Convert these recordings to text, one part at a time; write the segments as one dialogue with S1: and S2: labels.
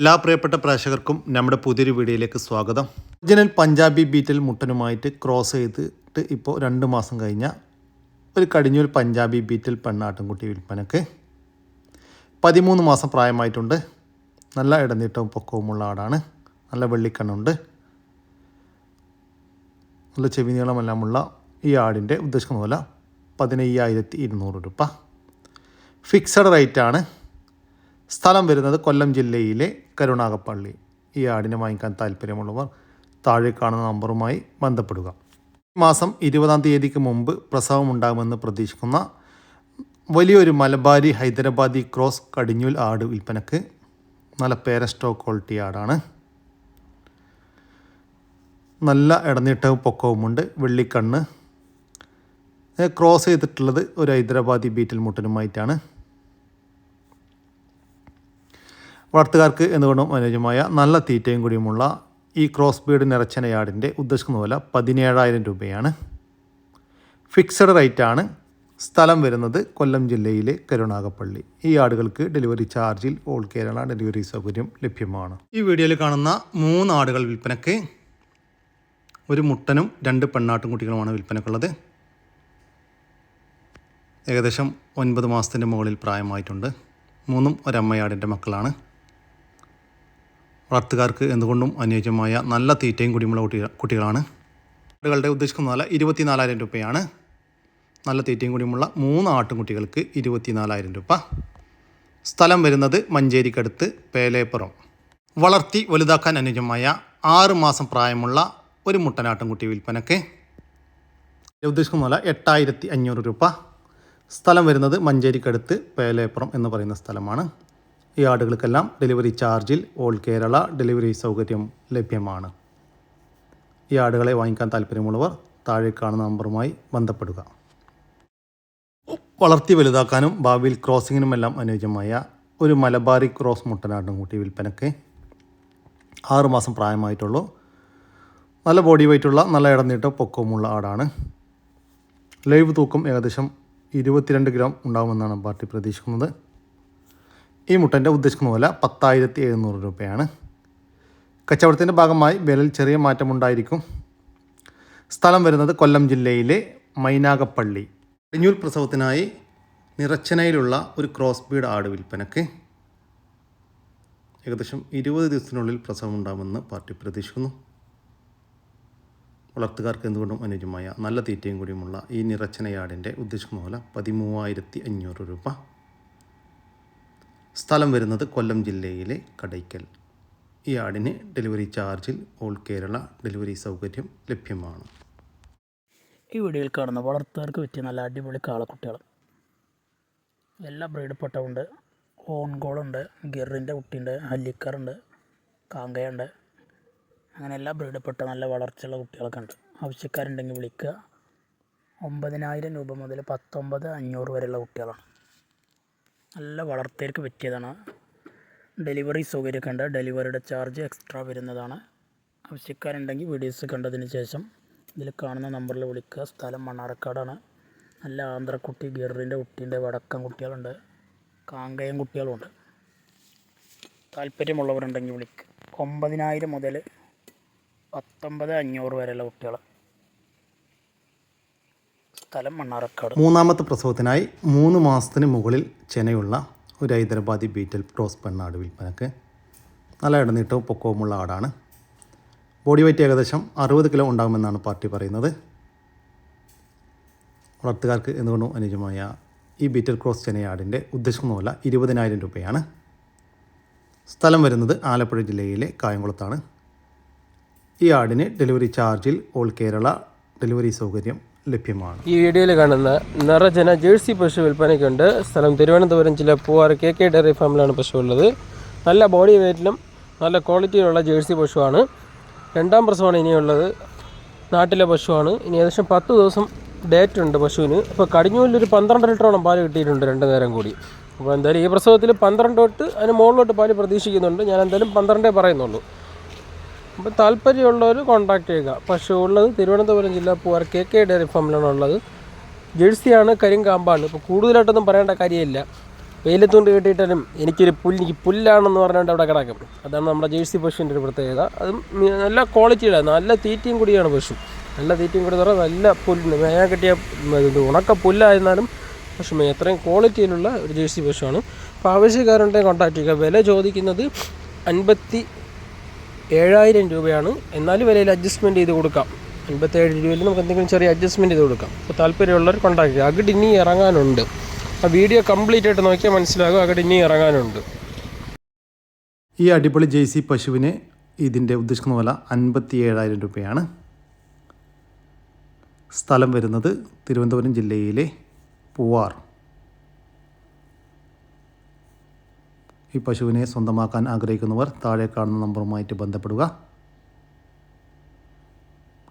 S1: എല്ലാ പ്രിയപ്പെട്ട പ്രേക്ഷകർക്കും നമ്മുടെ പുതിയൊരു വീഡിയോയിലേക്ക് സ്വാഗതം. ഒറിജിനൽ പഞ്ചാബി ബീറ്റിൽ മുട്ടനുമായിട്ട് ക്രോസ് ചെയ്തിട്ട് ഇപ്പോൾ രണ്ട് മാസം കഴിഞ്ഞ ഒരു കടിഞ്ഞൂൽ പഞ്ചാബി ബീറ്റിൽ പെണ്ണാട്ടുംകുട്ടി വിൽപ്പനക്ക് പതിമൂന്ന് മാസം പ്രായമായിട്ടുണ്ട്. നല്ല ഇടനീട്ടവും പൊക്കവുമുള്ള ആടാണ്. നല്ല വെള്ളിക്കണ്ണുണ്ട്. നല്ല ചെവി നീളമെല്ലാമുള്ള ഈ ആടിന്റെ ഉദ്ദേശിക്കുന്ന പോലെ പതിനയ്യായിരത്തി ഇരുന്നൂറ് രൂപ. ഫിക്സഡ് റേറ്റാണ് സ്ഥലം വരുന്നത് കൊല്ലം ജില്ലയിലെ കരുണാകപ്പള്ളി ഈ ആടിനെ വാങ്ങിക്കാൻ താല്പര്യമുള്ളവർ താഴെ കാണുന്ന നമ്പറുമായി ബന്ധപ്പെടുക. മാസം ഇരുപതാം തീയതിക്ക് മുമ്പ് പ്രസവം ഉണ്ടാകുമെന്ന് പ്രതീക്ഷിക്കുന്ന വലിയൊരു മലബാരി ഹൈദരാബാദി ക്രോസ് കടിഞ്ഞൂൽ ആട് വിൽപ്പനക്ക് നല്ല സ്റ്റോക്ക് ക്വാളിറ്റി ആടാണ്. നല്ല ഇടനീട്ടവും പൊക്കവുമുണ്ട്. വെള്ളിക്കണ്ണ്. ക്രോസ് ചെയ്തിട്ടുള്ളത് ഒരു ഹൈദരാബാദി ബീറ്റിൽ മുട്ടനുമായിട്ടാണ്. വളർത്തുകാർക്ക് എന്തുകൊണ്ടും അനുയോജ്യമായ നല്ല തീറ്റയും കൂടിയുമുള്ള ഈ ക്രോസ് ബീഡ് നിറച്ചനയാടിന്റെ ഉദ്ദേശിക്കുന്ന വില പതിനേഴായിരം രൂപയാണ്. ഫിക്സഡ് റേറ്റാണ്. സ്ഥലം വരുന്നത് കൊല്ലം ജില്ലയിലെ കരുണാകപ്പള്ളി. ഈ ആടുകൾക്ക് ഡെലിവറി ചാർജിൽ ഓൾ കേരള ഡെലിവറി സൗകര്യം ലഭ്യമാണ്. ഈ വീഡിയോയിൽ കാണുന്ന മൂന്ന് ആടുകൾ വിൽപ്പനയ്ക്ക് ഒരു മുട്ടനും രണ്ട് പെണ്ണാട്ടും കുട്ടികളുമാണ് വിൽപ്പനക്കുള്ളത്. ഏകദേശം ഒൻപത് മാസത്തിന്റെ മുകളിൽ പ്രായമായിട്ടുണ്ട്. മൂന്നും ഒരമ്മയാടിന്റെ മക്കളാണ്. വളർത്തുകാർക്ക് എന്തുകൊണ്ടും അനുയോജ്യമായ നല്ല തീറ്റയും കുടിയുമുള്ള കുട്ടി കുട്ടികളാണ്. ആടുകളുടെ ഉദ്ദേശിക്കുന്ന വില ഇരുപത്തിനാലായിരം രൂപയാണ്. നല്ല തീറ്റയും കുടിയുമുള്ള മൂന്ന് ആട്ടുംകുട്ടികൾക്ക് ഇരുപത്തിനാലായിരം രൂപ. സ്ഥലം വരുന്നത് മഞ്ചേരിക്കടുത്ത് പേലേപ്പുറം. വളർത്തി വലുതാക്കാൻ അനുയോജ്യമായ ആറ് മാസം പ്രായമുള്ള ഒരു മുട്ടനാട്ടുംകുട്ടി വിൽപ്പനക്ക്. ഉദ്ദേശിക്കുന്ന വില എട്ടായിരത്തി അഞ്ഞൂറ് രൂപ. സ്ഥലം വരുന്നത് മഞ്ചേരിക്കടുത്ത് പേലേപ്പുറം എന്ന് പറയുന്ന സ്ഥലമാണ്. ഈ ആടുകൾക്കെല്ലാം ഡെലിവറി ചാർജിൽ ഓൾ കേരള ഡെലിവറി സൗകര്യം ലഭ്യമാണ്. ഈ ആടുകളെ വാങ്ങിക്കാൻ താല്പര്യമുള്ളവർ താഴെ കാണുന്ന നമ്പറുമായി ബന്ധപ്പെടുക. വളർത്തി വലുതാക്കാനും ഭാവിയിൽ ക്രോസിങ്ങിനുമെല്ലാം അനുയോജ്യമായ ഒരു മലബാറി ക്രോസ് മുട്ടനാടും കൂട്ടി വിൽപ്പനയ്ക്ക് ആറുമാസം പ്രായമായിട്ടുള്ളൂ. നല്ല ബോഡി വെയ്റ്റുള്ള നല്ല ഇടനീട്ടം പൊക്കവുമുള്ള ആടാണ്. ലൈവ് തൂക്കം ഏകദേശം ഇരുപത്തിരണ്ട് ഗ്രാം ഉണ്ടാകുമെന്നാണ് പാർട്ടി പ്രതീക്ഷിക്കുന്നത്. ഈ മുട്ടന്റെ ഉദ്ദേശിക്കുന്ന വില പത്തായിരത്തി എഴുന്നൂറ് രൂപയാണ്. കച്ചവടത്തിന്റെ ഭാഗമായി വിലയിൽ ചെറിയ മാറ്റമുണ്ടായിരിക്കും. സ്ഥലം വരുന്നത് കൊല്ലം ജില്ലയിലെ മൈനാഗപ്പള്ളി. അടിഞ്ഞൂൽ പ്രസവത്തിനായി നിറച്ചനയിലുള്ള ഒരു ക്രോസ് ബീഡ് ആട് വിൽപ്പനക്ക് ഏകദേശം ഇരുപത് ദിവസത്തിനുള്ളിൽ പ്രസവം ഉണ്ടാകുമെന്ന് പാർട്ടി പ്രതീക്ഷിക്കുന്നു. വളർത്തുകാർക്ക് എന്തുകൊണ്ടും അനുയോജ്യമായ നല്ല തീറ്റയും കൂടിയുമുള്ള ഈ നിറച്ചനയാടിന്റെ ഉദ്ദേശിക്കുന്ന പോലെ പതിമൂവായിരത്തി അഞ്ഞൂറ് രൂപ. സ്ഥലം വരുന്നത് കൊല്ലം ജില്ലയിലെ കടയ്ക്കൽ. ഈ ആടിന് ഡെലിവറി ചാർജിൽ ഓൾ കേരള ഡെലിവറി സൗകര്യം ലഭ്യമാണ്.
S2: ഈ വീഡിയോയിൽ കാണുന്ന വളർത്തുകാർക്ക് പറ്റിയ നല്ല അടിപൊളി കാളക്കുട്ടികൾ. എല്ലാ ബ്രീഡ് പട്ടമുണ്ട് ഓൺഗോളുണ്ട് ഗിറിന്റെ കുട്ടിയുണ്ട് ഹല്ലിക്കറുണ്ട് കാങ്കയുണ്ട്. അങ്ങനെ എല്ലാ ബ്രീഡ് പെട്ട നല്ല വളർച്ചയുള്ള കുട്ടികളൊക്കെ ഉണ്ട്. ആവശ്യക്കാരുണ്ടെങ്കിൽ വിളിക്കുക. ഒമ്പതിനായിരം രൂപ മുതൽ പത്തൊമ്പത് അഞ്ഞൂറ് വരെയുള്ള കുട്ടികളാണ്. നല്ല വളർത്തേർക്ക് പറ്റിയതാണ്. ഡെലിവറി സൗകര്യമൊക്കെ ഉണ്ട് ഡെലിവറിയുടെ ചാർജ് എക്സ്ട്രാ വരുന്നതാണ്. ആവശ്യക്കാരുണ്ടെങ്കിൽ വീഡിയോസ് കണ്ടതിന് ശേഷം ഇതിൽ കാണുന്ന നമ്പറിൽ വിളിക്കുക. സ്ഥലം മണ്ണാർക്കാടാണ്. നല്ല ആന്ധ്രക്കുട്ടി ഗിറിന്റെ കുട്ടീന്റെ വടക്കൻ കുട്ടികളുണ്ട്. കാങ്കയം കുട്ടികളുമുണ്ട്. താല്പര്യമുള്ളവരുണ്ടെങ്കിൽ വിളിക്കുക ഒമ്പതിനായിരം മുതൽ പത്തൊമ്പത് അഞ്ഞൂറ് വരെയുള്ള കുട്ടികൾ സ്ഥലം മണ്ണാർക്കാട്.
S1: മൂന്നാമത്തെ പ്രസവത്തിനായി മൂന്ന് മാസത്തിന് മുകളിൽ ചെനയുള്ള ഒരു ഹൈദരാബാദി ബീറ്റൽ ക്രോസ് പെണ്ണാട് വിൽപ്പനക്ക് നല്ല ഇടനീട്ടവും പൊക്കവുമുള്ള ആടാണ്. ബോഡി വെയിറ്റ് ഏകദേശം അറുപത് കിലോ ഉണ്ടാകുമെന്നാണ് പാർട്ടി പറയുന്നത്. വളർത്തുകാർക്ക് എന്തുകൊണ്ടും അനുജമായ ഈ ബീറ്റൽ ക്രോസ് ചെനയാടിന്റെ ഉദ്ദേശിക്കുന്ന വില ഇരുപതിനായിരം രൂപയാണ്. സ്ഥലം വരുന്നത് ആലപ്പുഴ ജില്ലയിലെ കായംകുളത്താണ്. ഈ ആടിന് ഡെലിവറി ചാർജിൽ ഓൾ കേരള ഡെലിവറി സൗകര്യം ലഭ്യമാണ്.
S3: ഈ വീഡിയോയിൽ കാണുന്ന നിറജന ജേഴ്സി പശു വിൽപ്പനയ്ക്കുണ്ട്. സ്ഥലം തിരുവനന്തപുരം ജില്ല പൂവാർ കെ കെ ഡയറി ഫാമിലാണ് പശു ഉള്ളത്. നല്ല ബോഡി വെയിറ്റിലും നല്ല ക്വാളിറ്റിയിലുള്ള ജേഴ്സി പശുവാണ്. രണ്ടാം പ്രസവമാണ് ഇനിയുള്ളത്. നാട്ടിലെ പശുവാണ്. ഇനി ഏകദേശം പത്ത് ദിവസം ഡേറ്റ് ഉണ്ട് പശുവിന്. അപ്പോൾ കടിഞ്ഞൂലിൽ ഒരു പന്ത്രണ്ട് ലിറ്ററോളം പാൽ കിട്ടിയിട്ടുണ്ട് രണ്ട് നേരം കൂടി. അപ്പോൾ എന്തായാലും ഈ പ്രസവത്തിൽ പന്ത്രണ്ട് തൊട്ട് അതിന് മുകളിലോട്ട് പാൽ പ്രതീക്ഷിക്കുന്നുണ്ട്. ഞാൻ എന്തായാലും പന്ത്രണ്ടേ പറയുന്നുള്ളൂ. അപ്പോൾ താല്പര്യമുള്ളവർ കോൺടാക്ട് ചെയ്യുക. പക്ഷേ ഉള്ളത് തിരുവനന്തപുരം ജില്ല പൂവാർ കെ കെ ഡയറി ഫാമിലാണ് ഉള്ളത്. ജേഴ്സിയാണ് കരിങ്കാമ്പാണ്. ഇപ്പോൾ കൂടുതലായിട്ടൊന്നും പറയേണ്ട കാര്യമില്ല. വെയിലത്തുകൊണ്ട് കെട്ടിയിട്ടാലും എനിക്കൊരു പുല്ല് എനിക്ക് പുല്ലാണെന്ന് പറഞ്ഞുകൊണ്ട് അവിടെ കിടക്കും. അതാണ് നമ്മുടെ ജേഴ്സി പശുവിന്റെ ഒരു പ്രത്യേകത. അതും നല്ല ക്വാളിറ്റിയുടെ നല്ല തീറ്റയും കൂടിയാണ് പശു. നല്ല തീറ്റയും കൂടി പറഞ്ഞാൽ നല്ല പുല്ല്. മേയാൻ കിട്ടിയ ഉണക്ക പുല്ലായിരുന്നാലും പശു എത്രയും ക്വാളിറ്റിയിലുള്ള ഒരു ജേഴ്സി പശുവാണ്. അപ്പോൾ ആവശ്യക്കാരുണ്ടെങ്കിൽ കോൺടാക്ട് ചെയ്യുക. വില ചോദിക്കുന്നത് അൻപത്തി ഏഴായിരം രൂപയാണ്. എന്നാലും വിലയിൽ അഡ്ജസ്റ്റ്മെന്റ് ചെയ്ത് കൊടുക്കാം. അൻപത്തേഴ് രൂപയിൽ നമുക്ക് എന്തെങ്കിലും ചെറിയ അഡ്ജസ്റ്റ്മെന്റ് ചെയ്ത് കൊടുക്കാം. അപ്പോൾ താല്പര്യമുള്ളവർ കോൺടാക്ട് ചെയ്യുക. അകട് ഇനി ഇറങ്ങാനുണ്ട്. ആ വീഡിയോ കംപ്ലീറ്റ് ആയിട്ട് നോക്കിയാൽ മനസ്സിലാകും അകിട് ഇനി ഇറങ്ങാനുണ്ട്.
S1: ഈ അടിപൊളി ജേഴ്സി പശുവിന് ഇതിന്റെ ഉദ്ദേശിക്കുന്ന വില അൻപത്തി ഏഴായിരം രൂപയാണ്. സ്ഥലം വരുന്നത് തിരുവനന്തപുരം ജില്ലയിലെ പൂവാർ. ഈ പശുവിനെ സ്വന്തമാക്കാൻ ആഗ്രഹിക്കുന്നവർ താഴെ കാണുന്ന നമ്പറുമായിട്ട് ബന്ധപ്പെടുക.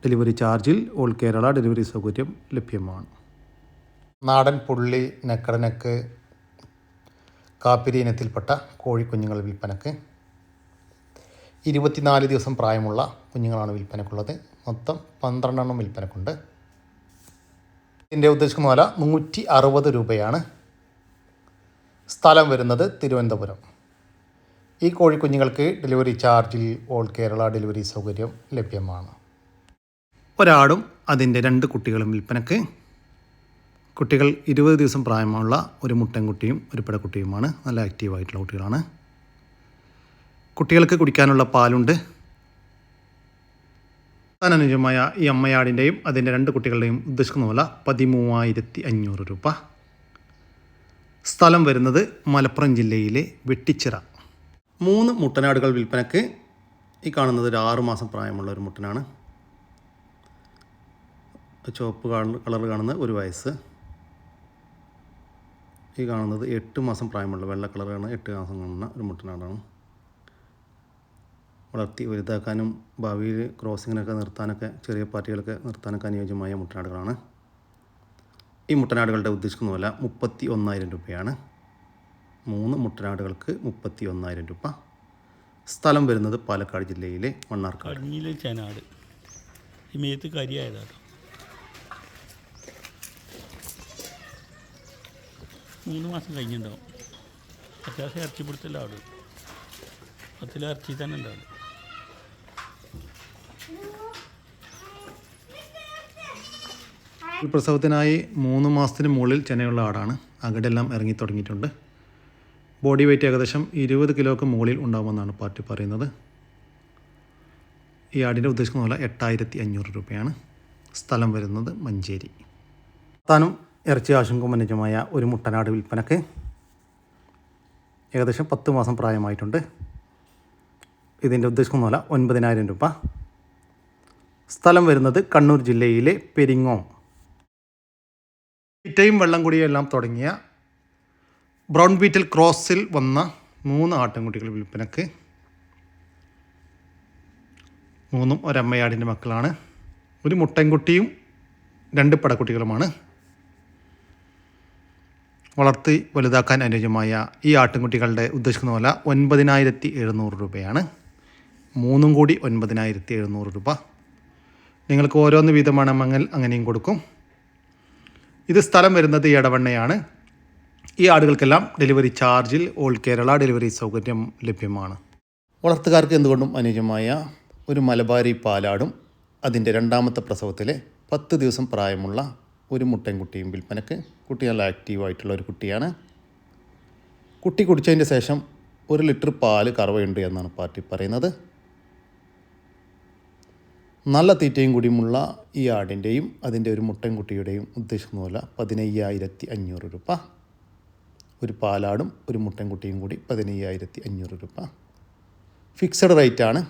S1: ഡെലിവറി ചാർജിൽ ഓൾ കേരള ഡെലിവറി സൗകര്യം ലഭ്യമാണ്. നാടൻ പുള്ളി നെക്കടനക്ക് കാപ്പിരി ഇനത്തിൽപ്പെട്ട കോഴിക്കുഞ്ഞുങ്ങൾ വിൽപ്പനക്ക് ഇരുപത്തിനാല് ദിവസം പ്രായമുള്ള കുഞ്ഞുങ്ങളാണ് വിൽപ്പനക്കുള്ളത്. മൊത്തം പന്ത്രണ്ടെണ്ണം വിൽപ്പനക്കുണ്ട്. ഇതിന്റെ ഉദ്ദേശിക്കുന്ന വില നൂറ്റി അറുപത് രൂപയാണ്. സ്ഥലം വരുന്നത് തിരുവനന്തപുരം. ഈ കോഴിക്കുഞ്ഞുങ്ങൾക്ക് ഡെലിവറി ചാർജിൽ ഓൾ കേരള ഡെലിവറി സൗകര്യം ലഭ്യമാണ്. ഒരാടും അതിന്റെ രണ്ട് കുട്ടികളും വിൽപ്പനക്ക്. കുട്ടികൾ ഇരുപത് ദിവസം പ്രായമുള്ള ഒരു മുട്ടൻകുട്ടിയും ഒരു പിടക്കുട്ടിയുമാണ്. നല്ല ആക്റ്റീവായിട്ടുള്ള കുട്ടികളാണ്. കുട്ടികൾക്ക് കുടിക്കാനുള്ള പാലുണ്ട്. അതിനനുജമായ ഈ അമ്മയാടിന്റെയും അതിന്റെ രണ്ട് കുട്ടികളുടെയും ഉദ്ദേശിക്കുന്ന പോലെ പതിമൂവായിരത്തി അഞ്ഞൂറ് രൂപ. സ്ഥലം വരുന്നത് മലപ്പുറം ജില്ലയിലെ വെട്ടിച്ചിറ. മൂന്ന് മുട്ടനാടുകൾ വിൽപ്പനക്ക് ഈ കാണുന്നത് ഒരു ആറുമാസം പ്രായമുള്ള ഒരു മുട്ടനാണ്. ചുവപ്പ് കളർ കാണുന്ന ഒരു വയസ്സ്. ഈ കാണുന്നത് എട്ട് മാസം പ്രായമുള്ള വെള്ള കളർ കളറാണ് എട്ട് മാസം കാണുന്ന ഒരു മുട്ടനാടാണ്. വളർത്തി വലുതാക്കാനും ഭാവിയിൽ ക്രോസിങ്ങിനൊക്കെ നിർത്താനൊക്കെ ചെറിയ പാർട്ടികളൊക്കെ നിർത്താനൊക്കെ അനുയോജ്യമായ മുട്ടനാടുകളാണ്. ഈ മുട്ടനാടുകളുടെ ഉദ്ദേശിക്കുന്ന വില മുപ്പത്തി ഒന്നായിരം രൂപയാണ്. മൂന്ന് മുട്ടനാടുകൾക്ക് മുപ്പത്തി ഒന്നായിരം രൂപ. സ്ഥലം വരുന്നത് പാലക്കാട് ജില്ലയിലെ മണ്ണാർക്കാട്.
S4: കഞ്ഞിയിലെ ഈ മേത്ത് കരിയായതാട്ടോ മൂന്ന് മാസം കഴിഞ്ഞിട്ടുണ്ടാവും. അത്യാവശ്യം ഇറച്ചി പിടുത്തല്ല അവിടെ പത്തിലെ തന്നെ ഉണ്ടാവും.
S1: പ്രസവത്തിനായി മൂന്ന് മാസത്തിന് മുകളിൽ ചെന്നൈയുള്ള ആടാണ്. അകടെല്ലാം ഇറങ്ങി തുടങ്ങിയിട്ടുണ്ട്. ബോഡി വെയ്റ്റ് ഏകദേശം ഇരുപത് കിലോക്ക് മുകളിൽ ഉണ്ടാകുമെന്നാണ് പാർട്ടി പറയുന്നത്. ഈ ആടിന്റെ ഉദ്ദേശിക്കുന്ന പോലെ എട്ടായിരത്തി അഞ്ഞൂറ് രൂപയാണ്. സ്ഥലം വരുന്നത് മഞ്ചേരി. താനും ഇറച്ചി ആശങ്കം അനുജമായ ഒരു മുട്ടനാട് വിൽപ്പനക്ക് ഏകദേശം പത്ത് മാസം പ്രായമായിട്ടുണ്ട്. ഇതിന്റെ ഉദ്ദേശിക്കുന്ന പോലെ ഒൻപതിനായിരം രൂപ. സ്ഥലം വരുന്നത് കണ്ണൂർ ജില്ലയിലെ പെരിങ്ങോം. പിറ്റയും വെള്ളം കൂടിയും എല്ലാം തുടങ്ങിയ ബ്രൗൺ ബീറ്റിൽ ക്രോസിൽ വന്ന മൂന്ന് ആട്ടിൻകുട്ടികൾ വിൽപ്പനക്ക്. മൂന്നും ഒരമ്മയാടിന്റെ മക്കളാണ്. ഒരു മുട്ടൻകുട്ടിയും രണ്ട് പടക്കുട്ടികളുമാണ്. വളർത്തി വലുതാക്കാൻ അനുയോജ്യമായ ഈ ആട്ടിൻകുട്ടികളുടെ ഉദ്ദേശിക്കുന്ന വില ഒൻപതിനായിരത്തി എഴുന്നൂറ് രൂപയാണ്. മൂന്നും കൂടി ഒൻപതിനായിരത്തി എഴുന്നൂറ് രൂപ. നിങ്ങൾക്ക് ഓരോന്ന് വീതമാണെങ്കിൽ അങ്ങനെയും കൊടുക്കും. ഇത് സ്ഥലം വരുന്നത് എടവണ്ണയാണ് ഈ ആടുകൾക്കെല്ലാം ഡെലിവറി ചാർജിൽ ഓൾ കേരള ഡെലിവറി സൗകര്യം ലഭ്യമാണ്. വളർത്തുകാർക്ക് എന്തുകൊണ്ടും അനുയോജ്യമായ ഒരു മലബാരി പാലാടും അതിന്റെ രണ്ടാമത്തെ പ്രസവത്തിലെ പത്ത് ദിവസം പ്രായമുള്ള ഒരു മുട്ടൻകുട്ടിയും വിൽപ്പനക്ക് കുട്ടി നല്ല ആക്റ്റീവായിട്ടുള്ള ഒരു കുട്ടിയാണ്. കുട്ടി കുടിച്ചതിന്റെ ശേഷം ഒരു ലിറ്റർ പാൽ കറവയുണ്ട് എന്നാണ് പാർട്ടി പറയുന്നത്. നല്ല തീറ്റയും കൂടിയുമുള്ള ഈ ആടിന്റെയും അതിന്റെ ഒരു മുട്ടൻകുട്ടിയുടെയും ഉദ്ദേശിക്കുന്ന പോലെ പതിനയ്യായിരത്തി അഞ്ഞൂറ് രൂപ. ഒരു പാലാടും ഒരു മുട്ടൻകുട്ടിയും കൂടി പതിനയ്യായിരത്തി അഞ്ഞൂറ് രൂപ. ഫിക്സഡ് റേറ്റാണ്.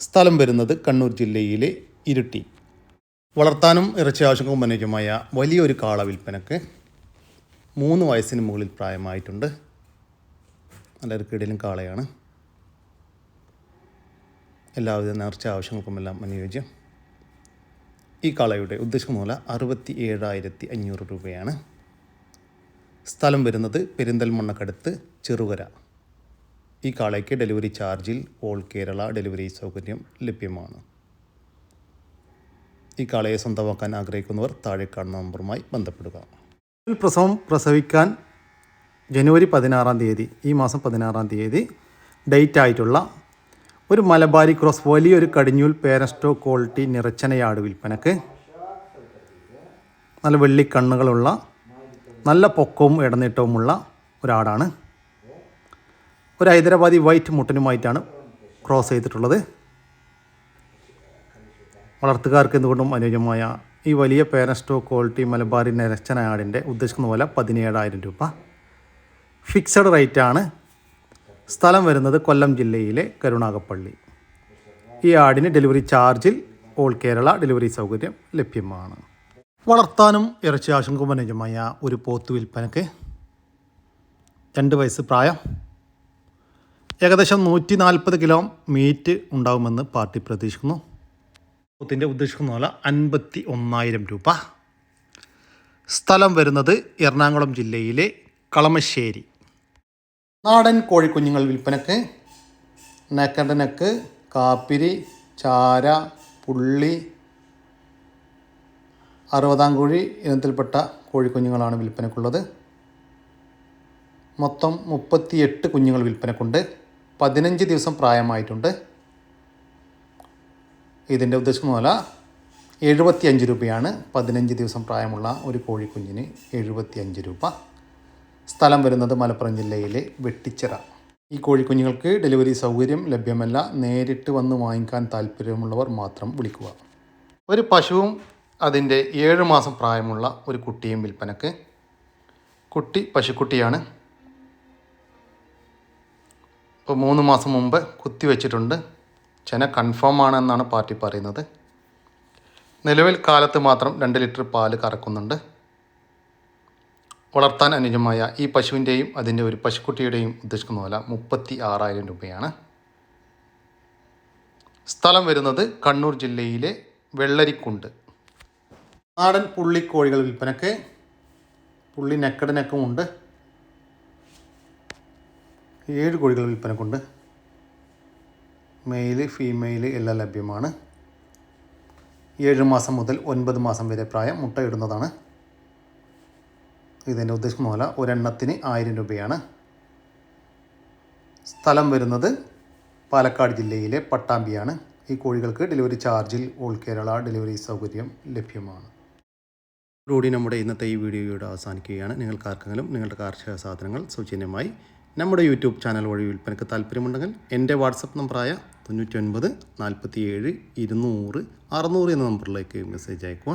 S1: സ്ഥലം വരുന്നത് കണ്ണൂർ ജില്ലയിലെ ഇരുട്ടി. വളർത്താനും ഇറച്ചി ആവശ്യങ്ങൾക്കും അനുയോജ്യമായ വലിയൊരു കാള വിൽപ്പനക്ക് മൂന്ന് വയസ്സിന് മുകളിൽ പ്രായമായിട്ടുണ്ട്. നല്ലൊരു കിടിലും കാളയാണ്. എല്ലാവിധ നേർച്ച ആവശ്യങ്ങൾക്കുമെല്ലാം അനുയോജ്യം. ഈ കാളയുടെ ഉദ്ദേശമൂല അറുപത്തി ഏഴായിരത്തി അഞ്ഞൂറ് രൂപയാണ്. സ്ഥലം വരുന്നത് പെരിന്തൽമണ്ണക്കടുത്ത് ചെറുകര. ഈ കാളയ്ക്ക് ഡെലിവറി ചാർജിൽ ഓൾ കേരള ഡെലിവറി സൗകര്യം ലഭ്യമാണ്. ഈ കാളയെ സ്വന്തമാക്കാൻ ആഗ്രഹിക്കുന്നവർ താഴെ കാണുന്ന നമ്പറുമായി ബന്ധപ്പെടുക. പ്രസവം പ്രസവിക്കാൻ ജനുവരി പതിനാറാം തീയതി ഈ മാസം പതിനാറാം തീയതി ഡേറ്റ് ആയിട്ടുള്ള ഒരു മലബാരി ക്രോസ് വലിയൊരു കടിഞ്ഞൂൽ പേരസ്റ്റോ ക്വാളിറ്റി നിറച്ചനയാട് വിൽപ്പനക്ക്. നല്ല വെള്ളിക്കണ്ണുകളുള്ള നല്ല പൊക്കവും ഇടനീട്ടവുമുള്ള ഒരാടാണ്. ഒരു ഹൈദരാബാദി വൈറ്റ് മുട്ടനുമായിട്ടാണ് ക്രോസ് ചെയ്തിട്ടുള്ളത്. വളർത്തുകാർക്ക് എന്തുകൊണ്ടും അനുയോജ്യമായ ഈ വലിയ പേരസ്റ്റോ ക്വാളിറ്റി മലബാരി നിരച്ചന ആടിന്റെ ഉദ്ദേശിക്കുന്ന പോലെ പതിനേഴായിരം രൂപ. ഫിക്സഡ് റേറ്റാണ്. സ്ഥലം വരുന്നത് കൊല്ലം ജില്ലയിലെ കരുണാകപ്പള്ളി ഈ ആടിന് ഡെലിവറി ചാർജിൽ ഓൾ കേരള ഡെലിവറി സൗകര്യം ലഭ്യമാണ്. വളർത്താനും ഇറച്ചി ആശങ്കുമനുജമായ ഒരു പോത്ത് വിൽപ്പനക്ക് രണ്ട് വയസ്സ് പ്രായം. ഏകദേശം നൂറ്റി നാൽപ്പത് കിലോ മീറ്റ് ഉണ്ടാകുമെന്ന് പാർട്ടി പ്രതീക്ഷിക്കുന്നു. പോത്തിന്റെ ഉദ്ദേശിക്കുന്ന പോലെ അൻപത്തി ഒന്നായിരം രൂപ. സ്ഥലം വരുന്നത് എറണാകുളം ജില്ലയിലെ കളമശ്ശേരി. നാടൻ കോഴിക്കുഞ്ഞുങ്ങൾ വിൽപ്പനക്ക് നെക്കന്റെ നെക്ക് കാപ്പിരി ചാര പുള്ളി അറുപതാം കോഴി ഇനത്തിൽപ്പെട്ട കോഴിക്കുഞ്ഞുങ്ങളാണ് വിൽപ്പനക്കുള്ളത്. മൊത്തം മുപ്പത്തിയെട്ട് കുഞ്ഞുങ്ങൾ വിൽപ്പനക്കുണ്ട്. പതിനഞ്ച് ദിവസം പ്രായമായിട്ടുണ്ട്. ഇതിന്റെ ഉദ്ദേശം വില എഴുപത്തിയഞ്ച് രൂപയാണ്. പതിനഞ്ച് ദിവസം പ്രായമുള്ള ഒരു കോഴിക്കുഞ്ഞിന് എഴുപത്തിയഞ്ച് രൂപ. സ്ഥലം വരുന്നത് മലപ്പുറം ജില്ലയിലെ വെട്ടിച്ചിറ. ഈ കോഴിക്കുഞ്ഞുങ്ങൾക്ക് ഡെലിവറി സൗകര്യം ലഭ്യമല്ല. നേരിട്ട് വന്ന് വാങ്ങിക്കാൻ താല്പര്യമുള്ളവർ മാത്രം വിളിക്കുക. ഒരു പശുവും അതിന്റെ ഏഴ് മാസം പ്രായമുള്ള ഒരു കുട്ടിയും വിൽപ്പനക്ക്. കുട്ടി പശുക്കുട്ടിയാണ്. ഇപ്പോൾ മൂന്ന് മാസം മുമ്പ് കുത്തിവെച്ചിട്ടുണ്ട് ചെന കൺഫേം ആണെന്നാണ് പാർട്ടി പറയുന്നത്. നിലവിൽ കാലത്ത് മാത്രം രണ്ട് ലിറ്റർ പാൽ കറക്കുന്നുണ്ട്. വളർത്താൻ അനുജമായ ഈ പശുവിന്റെയും അതിന്റെ ഒരു പശുക്കുട്ടിയുടെയും ഉദ്ദേശിക്കുന്ന വില മുപ്പത്തി ആറായിരം രൂപയാണ്. സ്ഥലം വരുന്നത് കണ്ണൂർ ജില്ലയിലെ വെള്ളരിക്കുണ്ട്. നാടൻ പുള്ളിക്കോഴികൾ വിൽപ്പനക്ക് പുള്ളി നെക്കട് നെക്കുമുണ്ട് ഏഴ് കോഴികൾ വിൽപ്പനക്കുണ്ട്. മെയിൽ ഫീമെയിൽ എല്ലാം ലഭ്യമാണ്. ഏഴ് മാസം മുതൽ ഒൻപത് മാസം വരെ പ്രായം മുട്ടയിടുന്നതാണ്. ഇതിന്റെ ഉദ്ദേശിക്കുന്ന പോലെ ഒരെണ്ണത്തിന് ആയിരം രൂപയാണ്. സ്ഥലം വരുന്നത് പാലക്കാട് ജില്ലയിലെ പട്ടാമ്പിയാണ്. ഈ കോഴികൾക്ക് ഡെലിവറി ചാർജിൽ ഓൾ കേരള ഡെലിവറി സൗകര്യം ലഭ്യമാണ്. ഇതോടുകൂടി നമ്മുടെ ഇന്നത്തെ ഈ വീഡിയോയുടെ അവസാനിക്കുകയാണ്. നിങ്ങൾക്ക് ആർക്കെങ്കിലും നിങ്ങളുടെ കാർഷിക സാധനങ്ങൾ സൗജന്യമായി നമ്മുടെ യൂട്യൂബ് ചാനൽ വഴി വിൽപ്പനയ്ക്ക് താല്പര്യമുണ്ടെങ്കിൽ എന്റെ വാട്സപ്പ് നമ്പറായ തൊണ്ണൂറ്റി ഒൻപത് നാൽപ്പത്തി ഏഴ് ഇരുന്നൂറ് അറുന്നൂറ് എന്ന നമ്പറിലേക്ക് മെസ്സേജ് അയക്കുക